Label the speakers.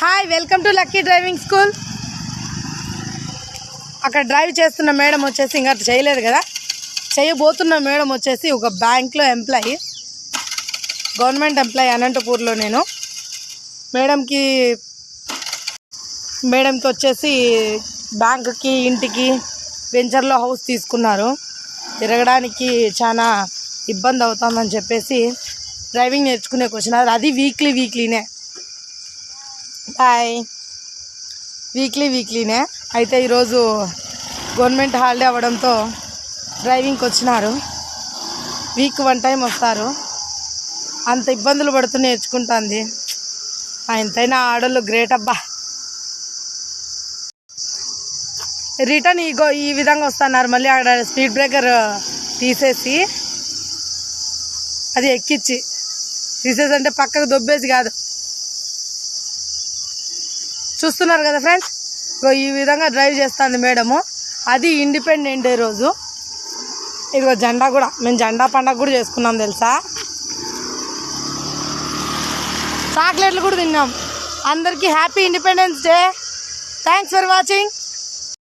Speaker 1: Hi welcome to Lucky driving school అక్కడ drive చేస్తున్న madam వచ్చేసి ఇంకా చేయలేదు కదా. చేయబోతున్న మేడం వచ్చేసి ఒక బ్యాంక్లో ఎంప్లాయీ గవర్నమెంట్ ఎంప్లాయీ అనంతపూర్లో నేను. మేడంకి మేడంకి వచ్చేసి బ్యాంకుకి ఇంటికి వెంచర్లో హౌస్ తీసుకున్నారు. తిరగడానికి చాలా ఇబ్బంది అవుతుందని చెప్పేసి డ్రైవింగ్ నేర్చుకునేకి క్వశ్చన్ అది వీక్లీ వీక్లీనే హాయ్ వీక్లీ వీక్లీనే అయితే ఈరోజు గవర్నమెంట్ హాలిడే అవ్వడంతో డ్రైవింగ్కి వచ్చినారు. వీక్ వన్ టైం వస్తారు. అంత ఇబ్బందులు పడుతూ నేర్చుకుంటుంది. ఎంతైనా ఆడోళ్ళు గ్రేట్ అబ్బా. రిటర్న్ ఈగో ఈ విధంగా వస్తున్నారు. మళ్ళీ ఆడ స్పీడ్ బ్రేకర్ తీసేసి అది ఎక్కిచ్చి. తీసేసి అంటే పక్కకు దొబ్బేసి కాదు. చూస్తున్నారు కదా ఫ్రెండ్స్? ఇగో ఈ విధంగా డ్రైవ్ చేస్తుంది మేడము. అది ఇండిపెండెంట్ డే రోజు. ఇదిగో జెండా కూడా. మేము జెండా పండగ కూడా చేసుకున్నాం తెలుసా? చాక్లెట్లు కూడా తిన్నాం. అందరికీ happy Independence Day. Thanks for watching